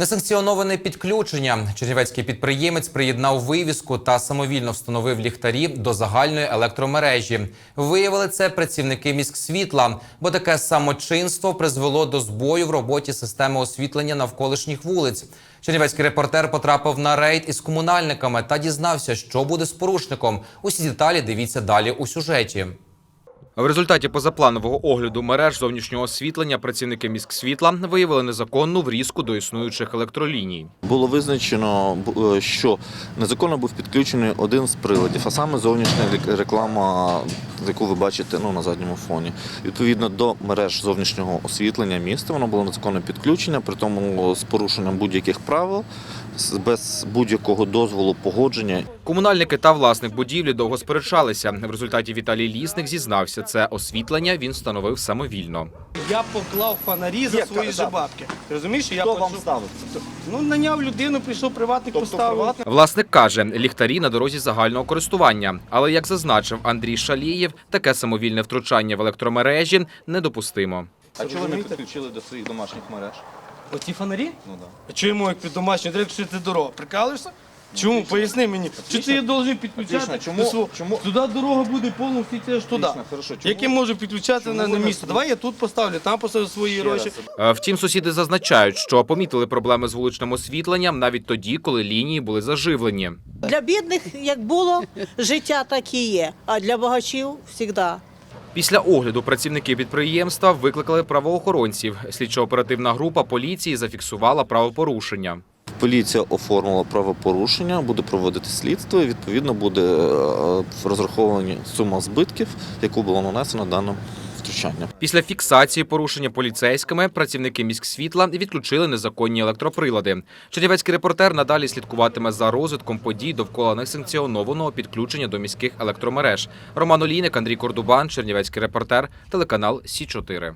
Несанкціоноване підключення. Чернівецький підприємець приєднав вивіску та самовільно встановив ліхтарі до загальної електромережі. Виявили це працівники міськсвітла, бо таке самочинство призвело до збою в роботі системи освітлення навколишніх вулиць. Чернівецький репортер потрапив на рейд із комунальниками та дізнався, що буде з порушником. Усі деталі дивіться далі у сюжеті. В результаті позапланового огляду мереж зовнішнього освітлення працівники міськсвітла виявили незаконну врізку до існуючих електроліній. Було визначено, е, що незаконно був підключений один з приладів, а саме зовнішня реклама, яку ви бачите ну, на задньому фоні. Відповідно до мереж зовнішнього освітлення міста, воно було незаконне підключення, при тому з порушенням будь-яких правил, без будь-якого дозволу погодження. Комунальники та власник будівлі довго сперечалися. В результаті Віталій Лісник зізнався, це освітлення він встановив самовільно. Я поклав фонарі за свої так? же бабки. Ти розумієш, я вам ставив? Ну, наняв людину, прийшов приватник, Тобто поставив. приватник? Власник каже, ліхтарі на дорозі загального користування. Але як зазначив Андрій Шалієв, таке самовільне втручання в електромережі недопустимо. А чого ви не підключили до своїх домашніх мереж? Оці фонарі? Ну да. А чому як під домашню треба, що це дорога? Прикалуєшся? Чому? Поясни мені. Чи це я должен підключати? Отлично. Чому- до свого- чому- Туди дорога буде повністю йти аж туди. Отлично, хорошо. Чому- Як я можу підключати чому на, на місто? Давай я тут поставлю, там поставлю свої Ще гроші. Е, Втім, сусіди зазначають, що помітили проблеми з вуличним освітленням навіть тоді, коли лінії були заживлені. Для бідних як було життя, так і є. А для багачів завжди. Після огляду працівники підприємства викликали правоохоронців. Слідчо-оперативна група поліції зафіксувала правопорушення. Поліція оформила правопорушення, буде проводити слідство. і, Відповідно, буде е, розраховані сума збитків, яку було нанесено даним втручанням. Після фіксації порушення поліцейськими працівники міськсвітла відключили незаконні електроприлади. Чернівецький репортер надалі слідкуватиме за розвитком подій довкола несанкціонованого підключення до міських електромереж. Роман Олійник, Андрій Кордубан, Чернівецький репортер, телеканал Сі 4